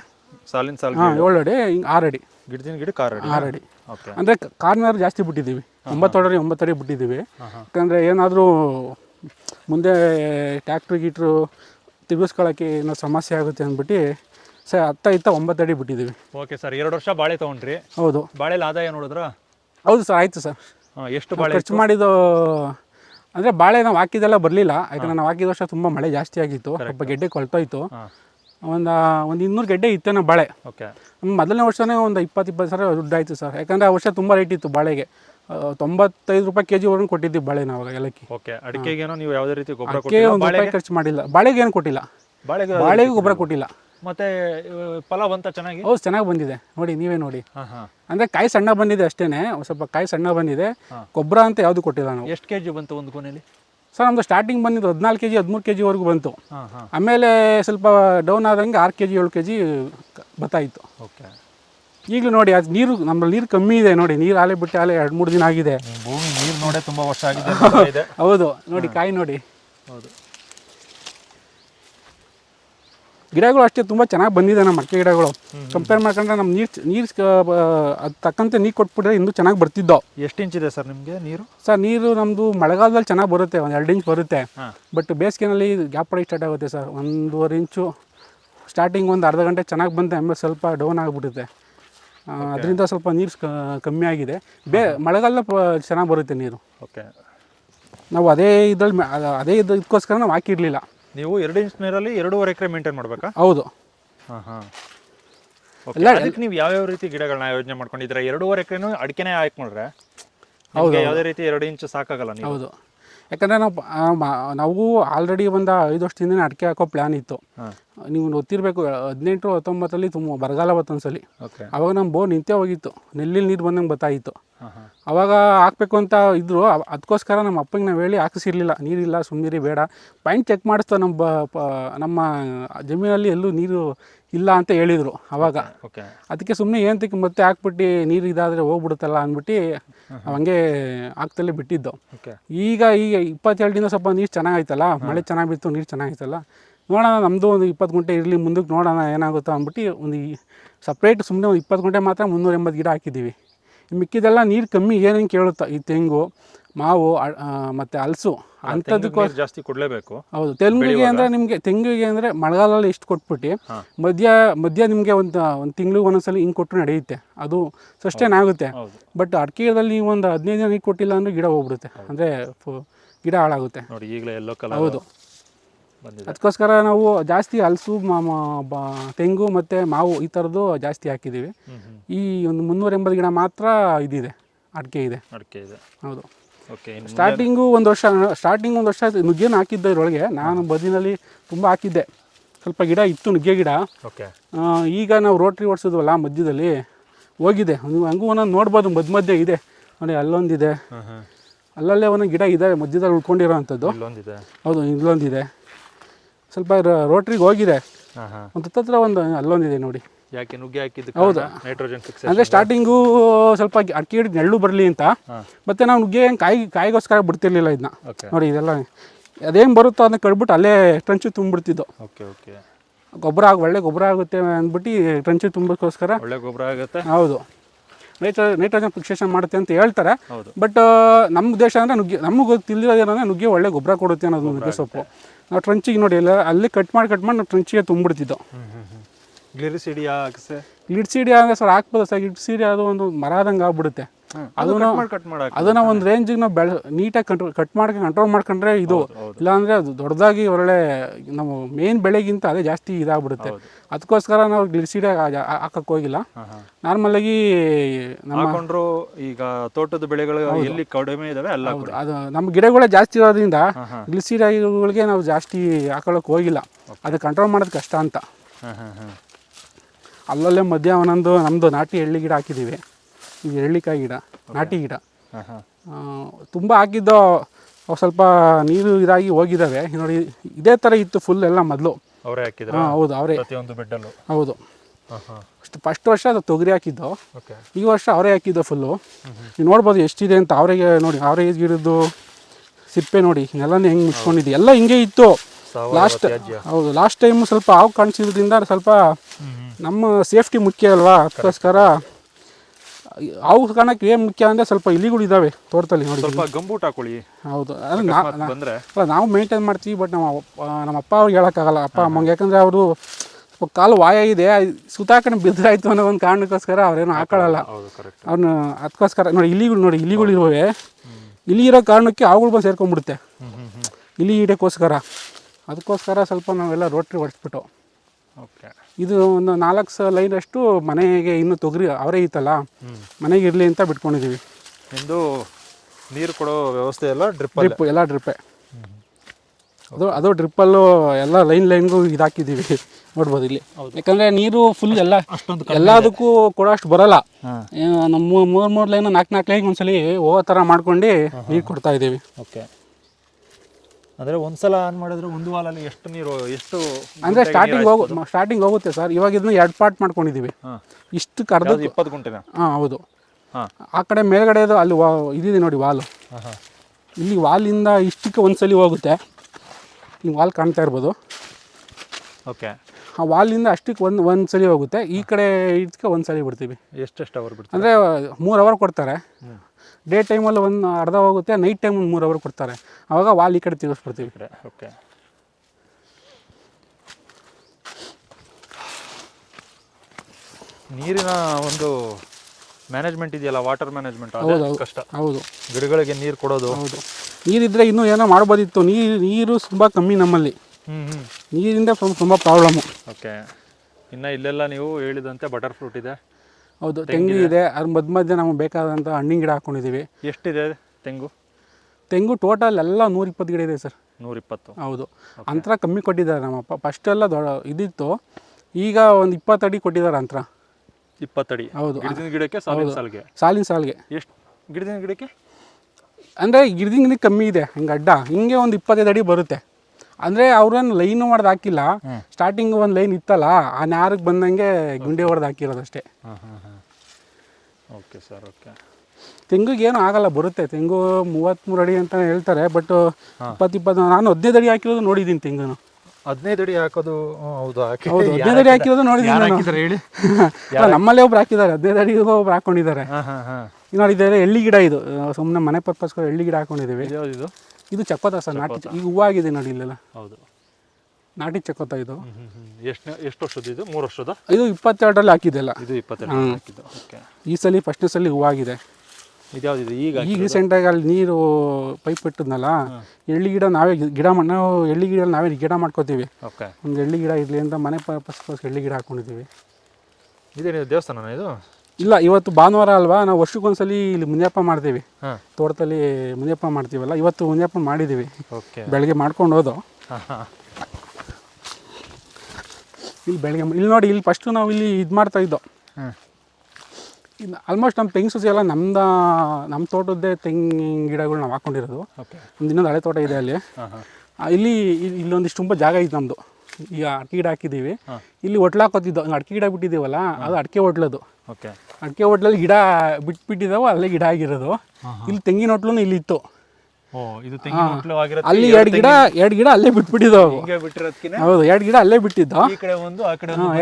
ಸಾಲಿನ ಸಾಲ ಏಳು. ಅಡಿ ಹಿಂಗೆ ಆರು ಅಡಿ ಗಿಡದಿಂದ ಗಿಡ ಆರು ಅಡಿ ಆರು ಅಡಿ ಅಂದರೆ ಕಾರ್ನರ್ ಜಾಸ್ತಿ ಬಿಟ್ಟಿದ್ದೀವಿ. ಒಂಬತ್ತು ಒಂಬತ್ತಡಿ ಬಿಟ್ಟಿದ್ದೀವಿ. ಯಾಕಂದರೆ ಏನಾದರೂ ಮುಂದೆ ಟ್ಯಾಕ್ಟ್ರ್ ಗೀಟ್ರು ತಿರುಗಿಸ್ಕೊಳ್ಳೋಕ್ಕೆ ಏನೋ ಸಮಸ್ಯೆ ಆಗುತ್ತೆ ಅಂದ್ಬಿಟ್ಟು ಸರ್ ಹತ್ತ ಇತ್ತ ಒಂಬತ್ತು ಅಡಿ ಬಿಟ್ಟಿದ್ದೀವಿ. ಓಕೆ ಸರ್ ಎರಡು ವರ್ಷ ಬಾಳೆ ತೊಗೊಂಡ್ರಿ. ಹೌದು. ಬಾಳೆಲಿ ಆದಾಯ ನೋಡಿದ್ರ? ಹೌದು ಸರ್ ಆಯಿತು ಸರ್ ಎಷ್ಟು ಬಾಳೆ ಖರ್ಚು ಮಾಡಿದ್ದು ಅಂದರೆ ಬಾಳೆ ನಾವು ಹಾಕಿದ್ದೆಲ್ಲ ಬರಲಿಲ್ಲ. ಯಾಕಂದ್ರೆ ನಾವು ಹಾಕಿದ ವರ್ಷ ತುಂಬ ಮಳೆ ಜಾಸ್ತಿ ಆಗಿತ್ತು. ಸ್ವಲ್ಪ ಗೆಡ್ಡೆ ಕೊಳ್ತೋಯ್ತು. ಒಂದು ಒಂದು ಇನ್ನೂರು ಗೆಡ್ಡೆ ಇತ್ತೇನೋ ಬಾಳೆ. ಓಕೆ. ಮೊದಲನೇ ವರ್ಷನೇ ಒಂದು ಇಪ್ಪತ್ತು ಇಪ್ಪತ್ತು ಸಾವಿರ ದುಡ್ಡು ಆಯಿತು ಸರ್. ಯಾಕಂದರೆ ಆ ವರ್ಷ ತುಂಬ ರೇಟ್ ಇತ್ತು ಬಾಳೆಗೆ. ತೊಂಬತ್ತೈದು ರೂಪಾಯಿ ಕೆಜಿ ಜಿವರೆಗೂ ಕೊಟ್ಟಿದ್ದೀವಿ ಬಾಳೆ ನಾವು ಎಲ್ಲಕ್ಕೆ ಓಕೆ. ಅಡಿಕೆಗೇನೋ ನೀವು ಯಾವುದೇ ರೀತಿ ಗೊಬ್ಬರ ಬಾಳೆ ಕೊಟ್ಟಿಲ್ಲ. ಒಂದು ರೂಪಾಯಿ ಖರ್ಚು ಮಾಡಿಲ್ಲ. ಬಾಳೆಗೆ ಏನು ಕೊಟ್ಟಿಲ್ಲ. ಬಾಳೆಗೆ ಬಾಳೆಗೂ ಗೊಬ್ಬರ ಕೊಟ್ಟಿಲ್ಲ. ಮತ್ತೆ ಫಲ ಬಂತ ಚೆನ್ನಾಗಿ? ಹೌದು ಚೆನ್ನಾಗಿ ಬಂದಿದೆ. ನೋಡಿ ನೀವೇ ನೋಡಿ. ಅಂದರೆ ಕಾಯಿ ಸಣ್ಣ ಬಂದಿದೆ ಅಷ್ಟೇನೆ. ಸ್ವಲ್ಪ ಕಾಯಿ ಸಣ್ಣ ಬಂದಿದೆ. ಗೊಬ್ಬರ ಅಂತ ಯಾವುದು ಕೊಟ್ಟಿಲ್ಲ ನಾವು. ಎಷ್ಟು ಕೆಜಿ ಬಂತು ಒಂದು ಕೊನೆಯಲ್ಲಿ ಸರ್ ನಮ್ದು ಸ್ಟಾರ್ಟಿಂಗ್ ಬಂದಿದ್ದು ಹದಿನಾಲ್ಕು ಕೆ ಜಿ ಹದಿಮೂರು ಕೆ ಜಿವರೆಗೂ ಬಂತು. ಆಮೇಲೆ ಸ್ವಲ್ಪ ಡೌನ್ ಆದಂಗೆ ಆರು ಕೆ ಜಿ ಏಳು ಕೆ ಜಿ ಬತ್ತಾಯಿತು. ಓಕೆ. ಈಗಲೂ ನೋಡಿ ಅದು ನೀರು ನಮ್ಮಲ್ಲಿ ನೀರು ಕಮ್ಮಿ ಇದೆ ನೋಡಿ ನೀರು ಆಲೆ ಬಿಟ್ಟು ಆಲೆ ಎರಡು ಮೂರು ದಿನ ಆಗಿದೆ. ಭೂಮಿ ನೀರು ನೋಡೇ ತುಂಬ ವರ್ಷ ಆಗಿದೆ ಹೌದು ನೋಡಿ ಕಾಯಿ ನೋಡಿ. ಹೌದು. ಗಿಡಗಳು ಅಷ್ಟೇ ತುಂಬ ಚೆನ್ನಾಗಿ ಬಂದಿದೆ ನಮ್ಮ ಗಿಡಗಳು. ಕಂಪೇರ್ ಮಾಡ್ಕೊಂಡ್ರೆ ನಮ್ಮ ನೀರು ನೀರು ಅದು ತಕ್ಕಂತೆ ನೀರು ಕೊಟ್ಬಿಟ್ರೆ ಇನ್ನೂ ಚೆನ್ನಾಗಿ ಬರ್ತಿದ್ದೋ. ಎಷ್ಟು ಇಂಚ್ ಇದೆ ಸರ್ ನಿಮಗೆ ನೀರು? ಸರ್ ನೀರು ನಮ್ಮದು ಮಳೆಗಾಲದಲ್ಲಿ ಚೆನ್ನಾಗಿ ಬರುತ್ತೆ ಒಂದು ಎರಡು ಇಂಚ್ ಬರುತ್ತೆ. ಬಟ್ ಬೇಸಿಗೆನಲ್ಲಿ ಗ್ಯಾಪ್ ಪಡಿ ಸ್ಟಾರ್ಟ್ ಆಗುತ್ತೆ ಸರ್. ಒಂದೂವರೆ ಇಂಚು ಸ್ಟಾರ್ಟಿಂಗ್ ಒಂದು ಅರ್ಧ ಗಂಟೆ ಚೆನ್ನಾಗಿ ಬಂದೆ ಆಮೇಲೆ ಸ್ವಲ್ಪ ಡೌನ್ ಆಗಿಬಿಡುತ್ತೆ. ಅದರಿಂದ ಸ್ವಲ್ಪ ನೀರು ಕಮ್ಮಿ ಆಗಿದೆ. ಬೇ ಮಳೆಗಾಲ ಚೆನ್ನಾಗಿ ಬರುತ್ತೆ ನೀರು. ಓಕೆ ನಾವು ಅದೇ ಇದ್ರಲ್ಲಿ ಅದ- ಅದೇ ಇದು ಇದಕ್ಕೋಸ್ಕರ ನಾವು ಹಾಕಿರಲಿಲ್ಲ. ನೀವು ಎರಡು ಇಂಚ್ ನೀರಲ್ಲಿ ಎರಡೂವರೆ ಎಕರೆ ಮೇಂಟೈನ್ ಮಾಡಬೇಕಾ? ಹೌದು. ಹಾಂ ಹಾಂ. ಓಕೆ ಅದಕ್ಕೆ ನೀವು ಯಾವ್ಯಾವ ರೀತಿ ಗಿಡಗಳನ್ನ ಯೋಜನೆ ಮಾಡ್ಕೊಂಡಿದ್ರೆ ಎರಡೂವರೆ ಎಕರೆನೂ ಅಡಿಕೆನೇ ಹಾಕೊಂಡ್ರೆ ಹೌದು ಯಾವುದೇ ರೀತಿ ಎರಡು ಇಂಚು ಸಾಕಾಗಲ್ಲ ನೀವು? ಹೌದು. ಯಾಕಂದ್ರೆ ನಾವು ನಾವು ಆಲ್ರೆಡಿ ಒಂದು ಐದು ವರ್ಷದಿಂದ ಅಡಿಕೆ ಹಾಕೋ ಪ್ಲ್ಯಾನ್ ಇತ್ತು. ನೀವು ಗೊತ್ತಿರಬೇಕು ಹದಿನೆಂಟು ಹತ್ತೊಂಬತ್ತರಲ್ಲಿ ತುಂಬ ಬರಗಾಲ ಬತ್ತೊಂದ್ಸಲಿ ಅವಾಗ ನಮ್ಮ ಬೋರ್ ನಿಂತೇ ಹೋಗಿತ್ತು. ನೆಲ್ಲಿ ನೀರು ಬಂದಂಗೆ ಬತ್ತಾಯಿತ್ತು. ಅವಾಗ ಹಾಕ್ಬೇಕು ಅಂತ ಇದ್ರು. ಅದಕ್ಕೋಸ್ಕರ ನಮ್ಮ ಅಪ್ಪಂಗೆ ನಾವು ಹೇಳಿ ಹಾಕಿಸಿರ್ಲಿಲ್ಲ. ನೀರಿಲ್ಲ ಸುಮ್ಮನಿರಿ ಬೇಡ. ಪೈಂಟ್ ಚೆಕ್ ಮಾಡಿಸ್ತಾ ನಮ್ಮ ಬ- ನಮ್ಮ ಜಮೀನಲ್ಲಿ ಎಲ್ಲೂ ನೀರು ಇಲ್ಲ ಅಂತ ಹೇಳಿದರು ಅವಾಗ. ಅದಕ್ಕೆ ಸುಮ್ಮನೆ ಏನಂತಕ್ಕೆ ಮತ್ತೆ ಹಾಕ್ಬಿಟ್ಟು ನೀರು ಇದಾದರೆ ಹೋಗ್ಬಿಡುತ್ತಲ್ಲ ಅಂದ್ಬಿಟ್ಟು ಹಂಗೆ ಹಾಕ್ತಲೇ ಬಿಟ್ಟಿದ್ದು. ಈಗ ಈಗ ಇಪ್ಪತ್ತೆರಡು ದಿನ ಸ್ವಲ್ಪ ನೀರು ಚೆನ್ನಾಗೈತಲ್ಲ ಮಳೆ ಚೆನ್ನಾಗಿ ಬಿತ್ತು ನೀರು ಚೆನ್ನಾಗೈತಲ್ಲ ನೋಡೋಣ ನಮ್ಮದು ಒಂದು ಇಪ್ಪತ್ತು ಗಂಟೆ ಇರಲಿ ಮುಂದಕ್ಕೆ ನೋಡೋಣ ಏನಾಗುತ್ತೋ ಅಂದ್ಬಿಟ್ಟು ಒಂದು ಸಪ್ರೇಟ್ ಸುಮ್ಮನೆ ಒಂದು ಇಪ್ಪತ್ತು ಗಂಟೆ ಮಾತ್ರ ಮುನ್ನೂರ ಎಂಬತ್ತು ಗಿಡ ಹಾಕಿದ್ದೀವಿ. ಮಿಕ್ಕಿದೆಲ್ಲ ನೀರು ಕಮ್ಮಿ ಏನೇನು ಕೇಳುತ್ತೆ ಈ ತೆಂಗು ಮಾವು ಮತ್ತು ಹಲಸು ಅಂಥದ್ದಕ್ಕೋ ಜಾಸ್ತಿ ಕೊಡಲೇಬೇಕು. ಹೌದು ತೆಂಗಿಗೆ ಅಂದರೆ ನಿಮಗೆ ತೆಂಗಿಗೆ ಅಂದರೆ ಮಳೆಗಾಲದಲ್ಲಿ ಎಷ್ಟು ಕೊಟ್ಬಿಟ್ಟು ಮಧ್ಯ ಮಧ್ಯ ನಿಮಗೆ ಒಂದು ಒಂದು ತಿಂಗ್ಳಿಗೆ ಒಂದೊಂದ್ಸಲ ಹಿಂಗೆ ಕೊಟ್ಟರು ನಡೆಯುತ್ತೆ. ಅದು ಸಸ್ಟೇನ್ ಆಗುತ್ತೆ. ಬಟ್ ನೀವು ಒಂದು ಹದಿನೈದು ದಿನ ನೀರು ಕೊಟ್ಟಿಲ್ಲ ಅಂದರೆ ಗಿಡ ಹೋಗ್ಬಿಡುತ್ತೆ. ಅಂದರೆ ಗಿಡ ಹಾಳಾಗುತ್ತೆ. ನೋಡಿ ಈಗಲೇ ಎಲ್ಲೋ ಕಲರ್ ಹೌದು. ಬಂದಿದೆ. ಅದಕ್ಕೋಸ್ಕರ ನಾವು ಜಾಸ್ತಿ ಹಲಸು ತೆಂಗು ಮತ್ತು ಮಾವು ಈ ಥರದ್ದು ಜಾಸ್ತಿ ಹಾಕಿದ್ದೀವಿ. ಈ ಒಂದು ಮುನ್ನೂರ ಎಂಬತ್ತು ಗಿಡ ಮಾತ್ರ ಇದಿದೆ ಅಡಿಕೆ ಇದೆ. ಅಡಿಕೆ ಇದೆ. ಹೌದು. ಓಕೆ ಸ್ಟಾರ್ಟಿಂಗು ಒಂದು ವರ್ಷ ಸ್ಟಾರ್ಟಿಂಗ್ ಒಂದು ವರ್ಷ ನುಗ್ಗೆನ ಹಾಕಿದ್ದೆ ಇದರೊಳಗೆ. ನಾನು ಬದಿನಲ್ಲಿ ತುಂಬ ಹಾಕಿದ್ದೆ. ಸ್ವಲ್ಪ ಗಿಡ ಇತ್ತು ನುಗ್ಗೆ ಗಿಡ. ಓಕೆ ಈಗ ನಾವು ರೋಟ್ರಿ ಓಡಿಸಿದ್ವಲ್ಲ ಮಧ್ಯದಲ್ಲಿ ಹೋಗಿದೆ. ನೀವು ಹಂಗೂ ಒಂದೊಂದು ನೋಡ್ಬೋದು ಮಧ್ಯ ಮಧ್ಯೆ ಇದೆ. ನೋಡಿ ಅಲ್ಲೊಂದಿದೆ. ಅಲ್ಲಲ್ಲೇ ಒಂದೊಂದು ಗಿಡ ಇದೆ ಮಧ್ಯದಲ್ಲಿ ಉಳ್ಕೊಂಡಿರೋ ಅಂಥದ್ದು ಹೌದು ಇಲ್ಲೊಂದಿದೆ. ಸ್ವಲ್ಪ ರೋಟ್ರಿಗೆ ಹೋಗಿದೆ. ಒಂದು ಹತ್ತತ್ರ ಒಂದು ಅಲ್ಲೊಂದಿದೆ ನೋಡಿ. ಯಾಕೆ ನುಗ್ಗೆ ಹಾಕಿದ್ದು ಹೌದಾ. ನೈಟ್ರೋಜನ್ ಫಿಕ್ಸ್ ಅಂದರೆ ಸ್ಟಾರ್ಟಿಂಗು ಸ್ವಲ್ಪ ಅಕ್ಕಿ ಹಿಡಿದು ನೆಳ್ಳು ಬರಲಿ ಅಂತ. ಮತ್ತೆ ನಾವು ನುಗ್ಗೆ ಕಾಯಿ ಕಾಯಿಗೋಸ್ಕರ ಬಿಡ್ತಿರ್ಲಿಲ್ಲ ಇದನ್ನ ನೋಡಿ ಇದೆಲ್ಲ ಅದೇನು ಬರುತ್ತೋ ಅದನ್ನ ಕಡ್ಬಿಟ್ಟು ಅಲ್ಲೇ ಟ್ರಂಚು ತುಂಬಿಡ್ತಿದ್ದು. ಓಕೆ ಓಕೆ ಗೊಬ್ಬರ ಆಗ ಒಳ್ಳೆ ಗೊಬ್ಬರ ಆಗುತ್ತೆ ಅಂದ್ಬಿಟ್ಟು ಟ್ರಂಚು ತುಂಬೋಕ್ಕೋಸ್ಕರ ಒಳ್ಳೆ ಗೊಬ್ಬರ ಆಗುತ್ತೆ. ಹೌದು. ನೈಟ್ರೋ ನೈಟ್ರೋಜನ್ ಫಿಕ್ಸೇಷನ್ ಮಾಡುತ್ತೆ ಅಂತ ಹೇಳ್ತಾರೆ. ಬಟ್ ನಮ್ಮ ದೇಶ ಅಂದರೆ ನುಗ್ಗೆ ನಮಗೆ ತಿಳಿದಿರೋದೇನಂದ್ರೆ ನುಗ್ಗೆ ಒಳ್ಳೆ ಗೊಬ್ಬರ ಕೊಡುತ್ತೆ ಅನ್ನೋದು ನುಗ್ಗೆ ಸೊಪ್ಪು. ನಾವು ಟ್ರಂಚಿಗೆ ನೋಡಿ ಎಲ್ಲ ಅಲ್ಲಿ ಕಟ್ ಮಾಡಿ ಕಟ್ ಮಾಡಿ ನಾವು ಟ್ರಂಚಿಗೆ ತುಂಬಿಡ್ತಿದ್ದೋ. ಗ್ಲಿಡ್ಸಿಡಿಯಾ ಗ್ಲಿಡ್ಸಿಡಿಯಾ ಅಂದರೆ ಸರ್ ಹಾಕ್ಬೋದು ಸರ್? ಗ್ಲಿಡ್ಸಿಡಿಯಾ ಸೀಡಿ ಅದು ಒಂದು ಮರದಂಗೆ ಆಗ್ಬಿಡುತ್ತೆ. ಅದು ಕಟ್ ಮಾಡಿ ಅದನ್ನ ಒಂದು ರೇಂಜಿಗೆ ನಾವು ಬೆಳೆ ನೀಟಾಗಿ ಕಂಟ್ರೋಲ್ ಕಟ್ ಮಾಡ್ಕೊಂಡು ಕಂಟ್ರೋಲ್ ಮಾಡ್ಕೊಂಡ್ರೆ ಇದು. ಇಲ್ಲಾಂದ್ರೆ ಅದು ದೊಡ್ಡದಾಗಿ ಒಳ್ಳೆ ನಾವು ಮೇನ್ ಬೆಳೆಗಿಂತ ಅದೇ ಜಾಸ್ತಿ ಇದಾಗ್ಬಿಡುತ್ತೆ. ಅದಕ್ಕೋಸ್ಕರ ನಾವು ಗಿಡಸಿಡ ಹಾಕಕ್ಕೆ ಹೋಗಿಲ್ಲ. ನಾರ್ಮಲ್ ಆಗಿ ನಾರ್ಮಲಾಗಿ ನಮ್ಮ ಈಗ ತೋಟದ ಬೆಳೆಗಳು ಎಲ್ಲಿ ಕಡಿಮೆ ಇದಾವೆ ಅಲ್ಲ ಅದು ನಮ್ಮ ಗಿಡಗಳೇ ಜಾಸ್ತಿ ಇರೋದ್ರಿಂದ ಹಾಂ ನಾವು ಜಾಸ್ತಿ ಹಾಕೊಳಕ್ ಹೋಗಿಲ್ಲ. ಅದು ಕಂಟ್ರೋಲ್ ಮಾಡೋದು ಕಷ್ಟ ಅಂತ. ಅಲ್ಲಲ್ಲೇ ಮಧ್ಯ ಒಂದೊಂದು ನಮ್ಮದು ನಾಟಿ ಎಳ್ಳಿ ಗಿಡ ಹಾಕಿದ್ದೀವಿ ಇದು ಎಳ್ಳಿಕಾಯಿ ಗಿಡ ನಾಟಿ ಗಿಡ. ತುಂಬ ಹಾಕಿದ್ದು ಅವು ಸ್ವಲ್ಪ ನೀರು ಇದಾಗಿ ಹೋಗಿದ್ದಾವೆ ನೋಡಿ ಇದೇ ಥರ ಇತ್ತು ಫುಲ್ ಎಲ್ಲ ಮೊದಲು. ಅವರೇ ಹಾಕಿದ್ರು? ಹಾಂ ಹೌದು ಅವರೇ. ಪ್ರತಿಯೊಂದು ಬೆಡ್ಡಲ್ಲೂ? ಹೌದು. ಅಷ್ಟು ಫಸ್ಟ್ ವರ್ಷ ಅದು ತೊಗರಿ ಹಾಕಿದ್ದು. ಈ ವರ್ಷ ಅವರೇ ಹಾಕಿದ್ದು ಫುಲ್ಲು ನೀವು ನೋಡ್ಬೋದು ಎಷ್ಟಿದೆ ಅಂತ ಅವರಿಗೆ ನೋಡಿ ಅವರೇ ಗಿಡದ್ದು ಸಿಪ್ಪೆ ನೋಡಿ ಎಲ್ಲನೇ ಹೆಂಗೆ ಮುಚ್ಕೊಂಡಿದ್ದು ಎಲ್ಲ ಹಿಂಗೆ ಇತ್ತು. ಲಾಸ್ಟ್ ಹೌದು ಲಾಸ್ಟ್ ಟೈಮ್ ಸ್ವಲ್ಪ ಹಾವು ಕಾಣಿಸಿದ್ರಿಂದ ಸ್ವಲ್ಪ ನಮ್ಮ ಸೇಫ್ಟಿ ಮುಖ್ಯ ಅಲ್ವಾ? ಅದಕ್ಕೋಸ್ಕರ ಹಾವು ಕಾಣಕ್ಕೆ ಏನು ಮುಖ್ಯ ಅಂದರೆ ಸ್ವಲ್ಪ ಇಲಿಗಳು ಇದ್ದಾವೆ ತೋಟದಲ್ಲಿ ನೋಡಿ ಸ್ವಲ್ಪ ಗಂಬೂಟ್ ಹಾಕೊಳ್ಳಿ. ಹೌದು. ಅದು ಬಂದರೆ. ಅಲ್ಲ ನಾವು ಮೇಂಟೈನ್ ಮಾಡ್ತೀವಿ ಬಟ್ ನಮ್ಮ ಅಪ್ಪ ನಮ್ಮ ಅಪ್ಪ ಅವ್ರಿಗೆ ಹೇಳೋಕ್ಕಾಗಲ್ಲ. ಅಪ್ಪ ಅಮ್ಮಂಗೆ ಯಾಕಂದರೆ ಅವರು ಸ್ವಲ್ಪ ಕಾಲು ವಾಯ ಇದೆ ಸುತ್ತಾಕಣೆ ಬಿದ್ದರಾಯ್ತು ಅನ್ನೋ ಒಂದು ಕಾರಣಕ್ಕೋಸ್ಕರ ಅವ್ರೇನು ಹಾಕೊಳ್ಳಲ್ಲ ಅವ್ರನ್ನ ಅದಕ್ಕೋಸ್ಕರ ನೋಡಿ ಇಲಿಗಳು ನೋಡಿ ಇಲಿಗಳು ಇರುವೆ. ಇಲಿ ಇರೋ ಕಾರಣಕ್ಕೆ ಅವುಗಳು ಬಂದು ಸೇರ್ಕೊಂಡ್ಬಿಡುತ್ತೆ. ಇಲಿ ಹಿಡಿಯೋಕ್ಕೋಸ್ಕರ ಅದಕ್ಕೋಸ್ಕರ ಸ್ವಲ್ಪ ನಾವೆಲ್ಲ ರೋಟ್ರಿ ಹೊಡೆಸ್ಬಿಟ್ಟು ಓಕೆ ಇದು ಒಂದು ನಾಲ್ಕು ಸ ಲೈನಷ್ಟು ಮನೆಗೆ ಇನ್ನು ತೊಗರಿ ಅವರೇ ಇತ್ತಲ್ಲ ಮನೆಗೆ ಇರಲಿ ಅಂತ ಬಿಟ್ಕೊಂಡಿದ್ದೀವಿ ನಿಮ್ಮದು ನೀರು ಕೊಡೋ ವ್ಯವಸ್ಥೆ ಎಲ್ಲ ಡ್ರಿಪ್ ಡ್ರಿಪ್ ಎಲ್ಲ ಡ್ರಿಪ್ಪೇ ಅದು ಅದು ಡ್ರಿಪ್ಪಲ್ಲೂ ಎಲ್ಲ ಲೈನ್ ಲೈನ್ಗೂ ಇದಾಕಿದ್ದೀವಿ ನೋಡ್ಬೋದು ಇಲ್ಲಿ. ಯಾಕಂದರೆ ನೀರು ಫುಲ್ ಎಲ್ಲ ಅಷ್ಟೊಂದು ಎಲ್ಲದಕ್ಕೂ ಕೊಡೋಷ್ಟು ಬರಲ್ಲ. ಬರೋಲ್ಲ ನಮ್ಮ ಮೂರು ಮೂರು ಲೈನ್ ನಾಲ್ಕು ನಾಲ್ಕು ಲೈನ್ ಒಂದ್ಸಲಿ ಹೋಗೋ ಥರ ಮಾಡ್ಕೊಂಡು ನೀರು ಕೊಡ್ತಾ ಇದ್ದೀವಿ. ಓಕೆ. ಅಂದರೆ ಒಂದ್ಸಲ ಆನ್ ಮಾಡಿದ್ರೆ ಒಂದು ವಾಲಲ್ಲಿ ಎಷ್ಟು ನೀರು ಎಷ್ಟು ಅಂದರೆ ಸ್ಟಾರ್ಟಿಂಗ್ ಹೋಗು ಸ್ಟಾರ್ಟಿಂಗ್ ಹೋಗುತ್ತೆ ಸರ್. ಇವಾಗ ಇದನ್ನ ಎರಡು ಪಾರ್ಟ್ ಮಾಡ್ಕೊಂಡಿದ್ದೀವಿ ಇಷ್ಟು ಕರೆದು ಇಪ್ಪತ್ತು ಗುಂಟೆನಾ? ಹಾಂ ಹೌದು. ಆ ಕಡೆ ಮೇಲ್ಗಡೆ ಅಲ್ಲಿ ವಾ ಇದಿದೆ ನೋಡಿ ವಾಲು. ಇಲ್ಲಿ ವಾಲಿಂದ ಇಷ್ಟಕ್ಕೆ ಒಂದ್ಸಲಿ ಹೋಗುತ್ತೆ. ನೀವು ವಾಲ್ ಕಾಣ್ತಾ ಇರ್ಬೋದು. ಓಕೆ ಆ ವಾಲಿಂದ ಅಷ್ಟಕ್ಕೆ ಒಂದು ಒಂದು ಸಲ ಹೋಗುತ್ತೆ. ಈ ಕಡೆ ಇದಕ್ಕೆ ಒಂದು ಸಲ ಬಿಡ್ತೀವಿ. ಎಷ್ಟೆಷ್ಟು ಅವರ್ ಬಿಡ್ತೀವಿ ಅಂದರೆ ಮೂರು ಅವರ್ ಕೊಡ್ತಾರೆ. ಡೇ ಟೈಮಲ್ಲಿ ಒಂದು ಅರ್ಧ ಹೋಗುತ್ತೆ ನೈಟ್ ಟೈಮ್ ಒಂದು ಮೂರು ಅವರ್ ಕೊಡ್ತಾರೆ. ಆವಾಗ ವಾಲ್ ಈ ಕಡೆ ತಿರ್ಗಿಸ್ಬಿಡ್ತೀವಿ ಓಕೆ ನೀರಿನ ಒಂದು ಮ್ಯಾನೇಜ್ಮೆಂಟ್ ಇದೆಯಲ್ಲ ವಾಟರ್ ಮ್ಯಾನೇಜ್ಮೆಂಟ್ ಹೌದು. ಕಷ್ಟ. ಹೌದು. ಗಿಡಗಳಿಗೆ ನೀರು ಕೊಡೋದು. ಹೌದು. ನೀರಿದ್ರೆ ಇನ್ನೂ ಏನೋ ಮಾಡ್ಬೋದಿತ್ತು. ನೀರು ನೀರು ತುಂಬ ಕಮ್ಮಿ ನಮ್ಮಲ್ಲಿ. ಹ್ಞೂ ಹ್ಞೂ ನೀರಿಂದ ತುಂಬ ಪ್ರಾಬ್ಲಮ್ ಓಕೆ ಇನ್ನು ಇಲ್ಲೆಲ್ಲ ನೀವು ಹೇಳಿದಂತೆ ಬಟರ್ ಫ್ರೂಟ್ ಇದೆ. ಹೌದು ತೆಂಗು ಇದೆ. ಅದ್ರ ಮಧ್ಯ ಮಧ್ಯೆ ನಮಗೆ ಬೇಕಾದಂಥ ಹಣ್ಣಿನ ಗಿಡ ಹಾಕೊಂಡಿದ್ದೀವಿ. ಎಷ್ಟಿದೆ ತೆಂಗು? ತೆಂಗು ಟೋಟಲ್ ಎಲ್ಲ ನೂರಿಪ್ಪತ್ತು ಗಿಡ ಇದೆ ಸರ್. ನೂರಿಪ್ಪತ್ತು. ಹೌದು. ಅಂತರ ಕಮ್ಮಿ ಕೊಟ್ಟಿದ್ದಾರೆ ನಮ್ಮಪ್ಪ ಫಸ್ಟೆಲ್ಲ ದೊಡ್ಡ ಇದಿತ್ತು. ಈಗ ಒಂದು ಇಪ್ಪತ್ತು ಅಡಿ ಕೊಟ್ಟಿದ್ದಾರೆ ಅಂತರ. ಇಪ್ಪತ್ತಡಿ ಹೌದು. ಗಿಡದಿಂದ ಗಿಡಕ್ಕೆ ಸಾಲಿನ ಸಾಲಿಗೆ? ಸಾಲಿನ ಸಾಲಿಗೆ. ಎಷ್ಟು ಗಿಡದಿಂದ ಗಿಡಕ್ಕೆ? ಅಂದರೆ ಗಿಡದಿಂದ ಕಮ್ಮಿ ಇದೆ. ಹಿಂಗೆ ಅಡ್ಡ. ಹಿಂಗೆ ಒಂದು ಇಪ್ಪತ್ತೈದು ಅಡಿ ಬರುತ್ತೆ. ಅಂದರೆ ಅವ್ರೇನು ಲೈನು ಮಾಡ್ದು ಹಾಕಿಲ್ಲ. ಸ್ಟಾರ್ಟಿಂಗ್ ಒಂದು ಲೈನ್ ಇತ್ತಲ್ಲ ಆ ನ್ಯಾರಿಗೆ ಬಂದಂಗೆ ಗುಂಡಿ ಹೊಡೆದು ಹಾಕಿರೋದು ಅಷ್ಟೇ. ಹಾಂ ಹಾಂ ಹಾಂ. Okay sir okay. ತೆಂಗಿಗೆ ಏನು ಆಗಲ್ಲ ಬರುತ್ತೆ. ತೆಂಗು ಮೂವತ್ತ್ಮೂರು ಅಡಿ ಅಂತ ಹೇಳ್ತಾರೆ ಬಟ್ ಇಪ್ಪತ್ತು ಇಪ್ಪತ್ತು ನಾನು ಹದಿನೈದು ಅಡಿ ಹಾಕಿರೋದು ನೋಡಿದ್ದೀನಿ ತೆಂಗುನು. ಹದಿನೈದು ಅಡಿ ಹಾಕೋದು ಹೌದು ಹೌದು ಹದಿನೈದು ಅಡಿ ಹಾಕಿರೋದು ನೋಡಿದ್ದೀನಿ ನಾನು. ಹೇಳಿ? ನಮ್ಮಲ್ಲೇ ಒಬ್ರು ಹಾಕಿದ್ದಾರೆ ಹದಿನೈದು ಅಡಿ ಒಬ್ರು ಹಾಕೊಂಡಿದ್ದಾರೆ. ನೋಡಿ ಇದೆ ಎಳ್ಳಿ ಗಿಡ ಇದು. ಸುಮ್ಮನೆ ಮನೆ ಪರ್ಪಸ್ಗೆ ಎಳ್ಳಿ ಗಿಡ ಹಾಕೊಂಡಿದ್ದೀವಿ. ಇದು ಇದು? ಚಕ್ಕೋತ ಸರ್ ನಾಟಿ ಚ- ಈಗ ಹೂವಾಗಿದೆ ನೋಡಿ ಇಲ್ಲೆಲ್ಲ. ಹೌದು. ನಾಟಿ ಚಕೋತ ಇದು. ಎಷ್ಟು ಎಷ್ಟು ವರ್ಷದ ಇದು? ಮೂರು ವರ್ಷದ? ಇದು ಇಪ್ಪತ್ತೆರಡರಲ್ಲಿ ಹಾಕಿದ್ದೆಲ್ಲ ಇದು ಇಪ್ಪತ್ತೆರಡು ಹಾಕಿದ್ದು. ಓಕೆ. ಈ ಸಲ ಫಸ್ಟ್ನೇ ಸಲ ಹೂವಾಗಿದೆ ಇದ್ಯಾವ್ದು ಈಗ ಈಗ ರೀಸೆಂಟಾಗಿ ಅಲ್ಲಿ ನೀರು ಪೈಪ್ ಇಟ್ಟದ್ನಲ್ಲ ಎಳ್ಳಿ ಗಿಡ ನಾವೇ ಗಿಡ ಮಣ್ಣು ನಾವು ಎಳ್ಳಿ ಗಿಡ ನಾವೇ ಗಿಡ ಮಾಡ್ಕೋತೀವಿ. ಓಕೆ. ಒಂದು ಎಳ್ಳಿ ಗಿಡ ಇರಲಿ ಅಂತ ಮನೆ ಪಸ್ ಎಳ್ಳಿ ಗಿಡ ಹಾಕೊಂಡಿದ್ದೀವಿ. ಇದೇನಿದು ದೇವಸ್ಥಾನನ ಇದು? ಇಲ್ಲ ಇವತ್ತು ಭಾನುವಾರ ಅಲ್ವಾ ನಾವು ವರ್ಷಕ್ಕೊಂದ್ಸಲಿ ಇಲ್ಲಿ ಮುನಿಯಪ್ಪ ಮಾಡ್ತೀವಿ. ಹಾಂ. ತೋಟದಲ್ಲಿ ಮುನಿಯಪ್ಪ ಮಾಡ್ತೀವಲ್ಲ ಇವತ್ತು ಮುನಿಯಪ್ಪ ಮಾಡಿದ್ದೀವಿ. ಓಕೆ. ಬೆಳಗ್ಗೆ ಮಾಡ್ಕೊಂಡು ಹೋದು. ಹಾಂ ಹಾಂ. ಇಲ್ಲಿ ಬೆಳಗ್ಗೆ ಇಲ್ಲಿ ನೋಡಿ ಇಲ್ಲಿ ಫಸ್ಟು ನಾವು ಇಲ್ಲಿ ಇದು ಮಾಡ್ತಾ ಇದ್ದೋ. ಇನ್ನು ಆಲ್ಮೋಸ್ಟ್ ನಮ್ಮ ತೆಂಗು ಸಸಿ ಎಲ್ಲ ನಮ್ದು ನಮ್ಮ ತೋಟದ್ದೇ ತೆಂಗಿನ ಗಿಡಗಳು ನಾವು ಹಾಕ್ಕೊಂಡಿರೋದು ಒಂದು ಇನ್ನೊಂದು ಹಳೆ ತೋಟ ಇದೆ ಅಲ್ಲಿ. ಇಲ್ಲಿ ಇಲ್ಲಿ- ಇಲ್ಲೊಂದಿಷ್ಟು ತುಂಬ ಜಾಗ ಇದೆ ನಮ್ಮದು ಈಗ ಅಡಿಕೆ ಗಿಡ ಹಾಕಿದ್ದೀವಿ. ಇಲ್ಲಿ ಹೊಟ್ಲು ಹಾಕೋತಿದ್ದೋ ಅಡಿಕೆ ಗಿಡ ಬಿಟ್ಟಿದ್ದೀವಲ್ಲ ಅದು ಅಡಿಕೆ ಹೊಟ್ಲದು. ಓಕೆ. ಅಡಿಕೆ ಹೊಟ್ಲಲ್ಲಿ ಗಿಡ ಬಿಟ್ಬಿಟ್ಟಿದ್ದಾವೆ ಅಲ್ಲೇ ಗಿಡ ಆಗಿರೋದು. ಇಲ್ಲಿ ತೆಂಗಿನ ಹೊಟ್ಲು ಇಲ್ಲಿ ಇತ್ತು. ಅಲ್ಲಿ ಎರಡು ಗಿಡ ಎರಡು ಗಿಡ ಅಲ್ಲೇ ಬಿಟ್ಬಿಟ್ಟಿದ್ದಾವೆ. ಹೌದು ಎರಡು ಗಿಡ ಅಲ್ಲೇ ಬಿಟ್ಟಿದ್ದು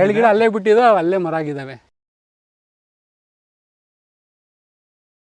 ಎರಡು ಗಿಡ ಅಲ್ಲೇ ಬಿಟ್ಟಿದ್ದಾವೆ ಅಲ್ಲೇ ಮರ ಆಗಿದ್ದಾವೆ.